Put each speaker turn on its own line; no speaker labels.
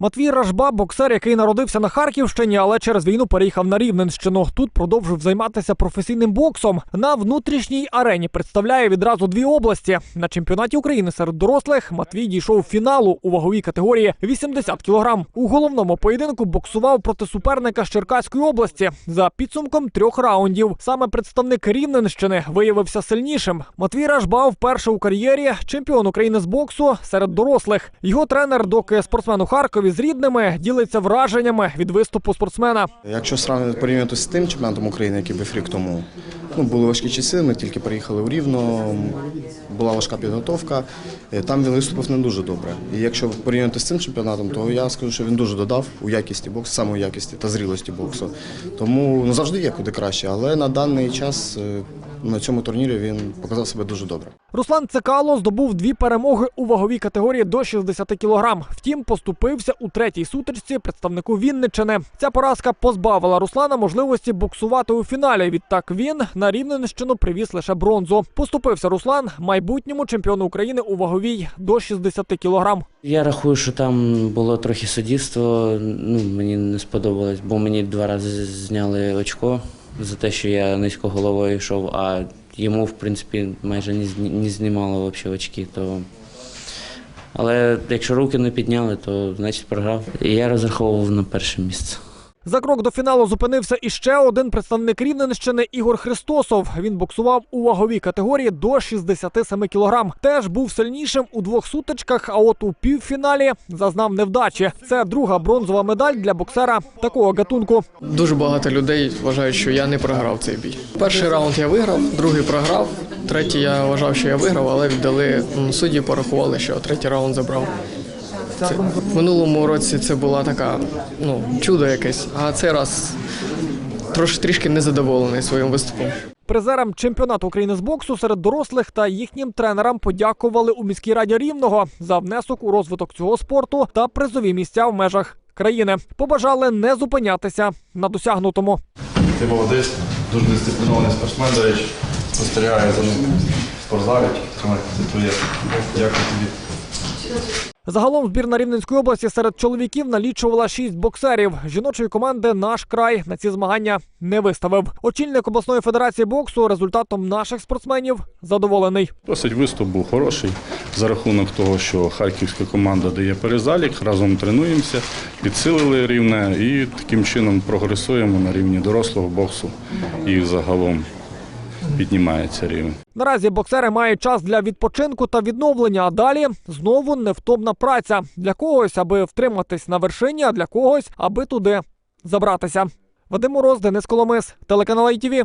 Матвій Ражба, боксер, який народився на Харківщині, але через війну переїхав на Рівненщину. Тут продовжив займатися професійним боксом. На внутрішній арені представляє відразу дві області. На чемпіонаті України серед дорослих Матвій дійшов фіналу у ваговій категорії 80 кг. У головному поєдинку боксував проти суперника з Черкаської області. За підсумком трьох раундів саме представник Рівненщини виявився сильнішим. Матвій Ражба вперше у кар'єрі чемпіон України з боксу серед дорослих. Його тренер, доки спортсмен у Харкові з рідними, ділиться враженнями від виступу спортсмена.
Якщо сравнювати порівняти з тим чемпіонатом України, який був рік тому, ну були важкі часи. Ми тільки приїхали в Рівно, була важка підготовка. Е, Там він виступив не дуже добре. І якщо порівняти з цим чемпіонатом, то я скажу, що він дуже додав у якісті боксу, саме у якісті та зрілості боксу. Тому ну завжди є куди краще, але на даний час е, на цьому турнірі він показав себе дуже добре.
Руслан Цикало здобув дві перемоги у ваговій категорії до 60 кг. Втім, поступився у третій сутичці представнику Вінниччини. Ця поразка позбавила Руслана можливості боксувати у фіналі. Відтак він на Рівненщину привіз лише бронзу. Поступився Руслан майбутньому чемпіону України у ваговій до 60 кг.
Я рахую, що там було трохи суддівство. Ну, мені не сподобалось, бо мені два рази зняли очко за те, що я низько головою йшов, а йому, в принципі, майже не, знімало взагалі очки. То... Але якщо руки не підняли, то значить програв. І я розраховував на перше місце.
За крок до фіналу зупинився іще один представник Рівненщини Ігор Христосов. Він боксував у ваговій категорії до 67 кг. Теж був сильнішим у двох сутичках. А от у півфіналі зазнав невдачі. Це друга бронзова медаль для боксера такого гатунку.
Дуже багато людей вважають, що я не програв цей бій. Перший раунд я виграв, другий програв, третій я вважав, що я виграв, але віддали судді, порахували, що третій раунд забрав. Це, в минулому році це була така ну, чудо якесь, а цей раз трош, трішки незадоволений своїм виступом.
Призерам чемпіонату України з боксу серед дорослих та їхнім тренерам подякували у міській раді Рівного за внесок у розвиток цього спорту та призові місця в межах країни. Побажали не зупинятися на досягнутому.
Ти молодець, дуже дисциплінований спортсмен, до речі. Спостерігаю за ним в спортзалі, це твоє. Дякую тобі.
Загалом збірна Рівненської області серед чоловіків налічувала шість боксерів. Жіночої команди наш край на ці змагання не виставив. Очільник обласної федерації боксу результатом наших спортсменів задоволений.
Досить виступ був хороший за рахунок того, що харківська команда дає перезалік, разом тренуємося, підсилили рівне і таким чином прогресуємо на рівні дорослого боксу і загалом піднімається рівень.
Наразі боксери мають час для відпочинку та відновлення. А далі знову невтомна праця для когось, аби втриматись на вершині, а для когось, аби туди забратися. Вадим Мороз, Денис Коломис, телеканал ITV.